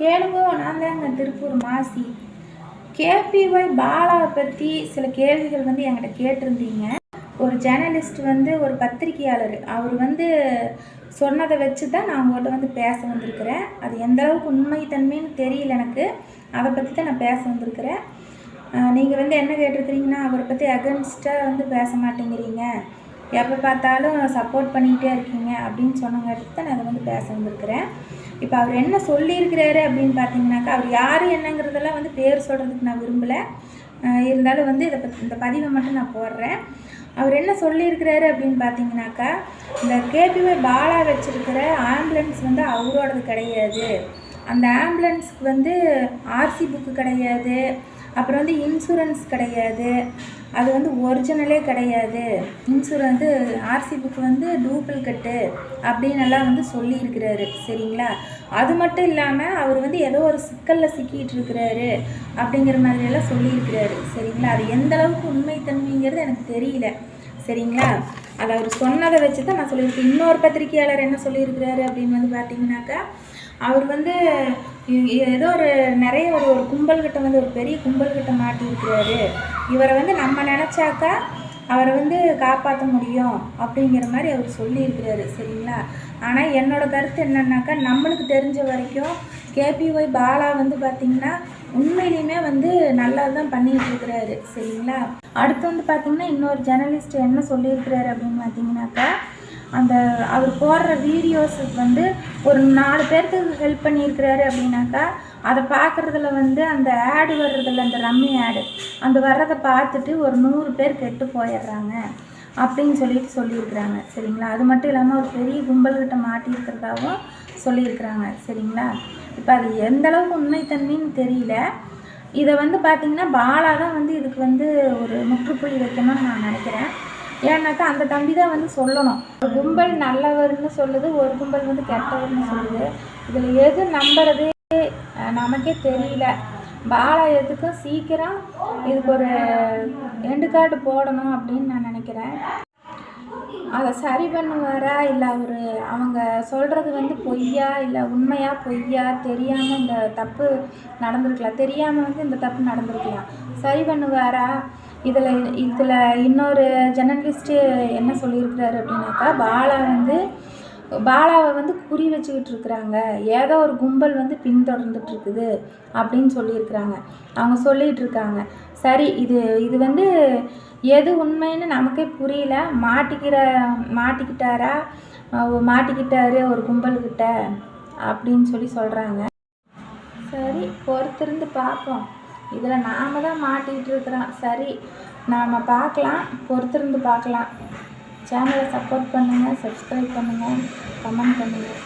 கேளுங்கோ நான் தாங்க திருப்பூர் மாசி. கேபிஒய் பாலாவை பற்றி சில கேள்விகள் வந்து என்கிட்ட கேட்டிருந்தீங்க. ஒரு ஜேர்னலிஸ்ட் வந்து ஒரு பத்திரிகையாளர். அவர் வந்து சொன்னதை வச்சு தான் நான் உங்கள்கிட்ட வந்து பேச வந்திருக்கிறேன். அது எந்த அளவுக்கு உண்மைத்தன்மைன்னு தெரியல எனக்கு. அதை பற்றி தான் நான் பேச வந்திருக்கிறேன். நீங்கள் வந்து என்ன கேட்டிருக்கிறீங்கன்னா அவரை பற்றி அகென்ஸ்டாக வந்து பேச மாட்டேங்கிறீங்க. எப்போ பார்த்தாலும் சப்போர்ட் பண்ணிக்கிட்டே இருக்கீங்க அப்படின்னு சொன்னங்கிறது தான் நான் அதை வந்து பேச வந்திருக்கிறேன். இப்போ அவர் என்ன சொல்லியிருக்கிறாரு அப்படின்னு பார்த்தீங்கன்னாக்கா அவர் யார் என்னங்கிறதெல்லாம் வந்து பேர் சொல்கிறதுக்கு நான் விரும்பலை. இருந்தாலும் வந்து இதை பற்றி இந்த பதிவை மட்டும் நான் போடுறேன். அவர் என்ன சொல்லியிருக்கிறாரு அப்படின்னு பார்த்தீங்கன்னாக்கா இந்த கேபிஒய் பாலா வச்சுருக்கிற ஆம்புலன்ஸ் வந்து அவரோடது கிடையாது. அந்த ஆம்புலன்ஸ்க்கு வந்து ஆர்சி புக்கு கிடையாது. அப்புறம் வந்து இன்சூரன்ஸ் கிடையாது. அது வந்து ஒரிஜினலே கிடையாது. இன்சூரன்ஸ் ஆர்சி புக் வந்து டூப்ளிகேட்டு அப்படின்னு எல்லாம் வந்து சொல்லியிருக்கிறாரு. சரிங்களா? அது மட்டும் இல்லாமல் அவர் வந்து ஏதோ ஒரு சிக்கலில் சிக்கிட்டு இருக்கிறாரு அப்படிங்கிற மாதிரியெல்லாம் சொல்லியிருக்கிறாரு. சரிங்களா? அது எந்த அளவுக்கு உண்மைத்தன்மைங்கிறது எனக்கு தெரியல. சரிங்களா? அது அவர் சொன்னதை வச்சு தான் நான் சொல்லியிருக்கேன். இன்னொரு பத்திரிகையாளர் என்ன சொல்லியிருக்கிறாரு அப்படின்னு வந்து பார்த்தீங்கன்னாக்கா அவர் வந்து ஏதோ ஒரு நிறைய ஒரு ஒரு கும்பல்கிட்ட வந்து ஒரு பெரிய கும்பல்கிட்ட மாட்டியிருக்கிறாரு. இவரை வந்து நம்ம நினச்சாக்கா அவரை வந்து காப்பாற்ற முடியும் அப்படிங்கிற மாதிரி அவர் சொல்லியிருக்கிறாரு சரிங்களா? ஆனால் என்னோடய கருத்து என்னன்னாக்கா நம்மளுக்கு தெரிஞ்ச வரைக்கும் கேபிஒய் பாலா வந்து பார்த்திங்கன்னா உண்மையிலையுமே வந்து நல்லா தான் பண்ணிகிட்டு இருக்கிறாரு சரிங்களா? அடுத்து வந்து பார்த்திங்கன்னா இன்னொரு ஜேர்னலிஸ்ட் என்ன சொல்லியிருக்கிறாரு அப்படின்னு பார்த்தீங்கன்னாக்கா அந்த அவர் போடுற வீடியோஸுக்கு வந்து ஒரு நாலு பேர்த்துக்கு ஹெல்ப் பண்ணியிருக்கிறாரு அப்படின்னாக்கா அதை பார்க்குறதுல வந்து அந்த ஆடு வர்றதில்ல அந்த ரம்மி ஆடு அந்த வர்றதை பார்த்துட்டு ஒரு நூறு பேர் கெட்டு போயிடுறாங்க அப்படின்னு சொல்லிட்டு சொல்லியிருக்கிறாங்க. சரிங்களா? அது மட்டும் இல்லாமல் ஒரு பெரிய கும்பல்கிட்ட மாட்டியிருக்கிறதாவும் சொல்லியிருக்கிறாங்க. சரிங்களா? இப்போ அது எந்த அளவுக்கு உண்மைத்தன்மைன்னு தெரியல. இதை வந்து பார்த்திங்கன்னா பாலா தான் வந்து இதுக்கு வந்து ஒரு முற்றுப்புள்ளி வைக்கணும்னு நான் நினைக்கிறேன். ஏன்னாக்கா அந்த தம்பி தான் வந்து சொல்லணும். ஒரு கும்பல் நல்லவர்னு சொல்லுது ஒரு கும்பல் வந்து கெட்டவர்னு சொல்லுது. இதில் எது நம்புறது நமக்கே தெரியல. பாலா எதுக்கும் சீக்கிரம் இதுக்கு ஒரு எண்டு கார்டு போடணும் அப்படின்னு நான் நினைக்கிறேன். அதை சரி பண்ணுவாரா? இல்லை அவர் அவங்க சொல்கிறது வந்து பொய்யா? இல்லை உண்மையா? பொய்யா? தெரியாமல் இந்த தப்பு நடந்திருக்கலாம். தெரியாமல் வந்து இந்த தப்பு நடந்திருக்கலாம். சரி பண்ணுவாரா? இதில் இதில் இன்னொரு ஜெர்னலிஸ்ட்டு என்ன சொல்லியிருக்கிறாரு அப்படின்னாக்கா பாலா வந்து பாலாவை வந்து குறி வச்சுக்கிட்டு இருக்கிறாங்க. ஏதோ ஒரு கும்பல் வந்து பின்தொடர்ந்துட்டு இருக்குது அப்படின்னு சொல்லியிருக்கிறாங்க. அவங்க சொல்லிகிட்டு இருக்காங்க சரி இது இது வந்து எது உண்மைன்னு நமக்கே புரியல. மாட்டிக்கிற மாட்டிக்கிட்டாரா? மாட்டிக்கிட்டாரு ஒரு கும்பல்கிட்ட அப்படின்னு சொல்லி சொல்கிறாங்க சரி பொறுத்திருந்து பார்ப்போம். இதில் நாம தான் மாட்டிகிட்டு இருக்கிறோம் சரி நாம் பார்க்கலாம் பொறுத்திருந்து பார்க்கலாம். சேனலை சப்போர்ட் பண்ணுங்கள் சப்ஸ்கிரைப் பண்ணுங்கள் கமெண்ட் பண்ணுங்கள்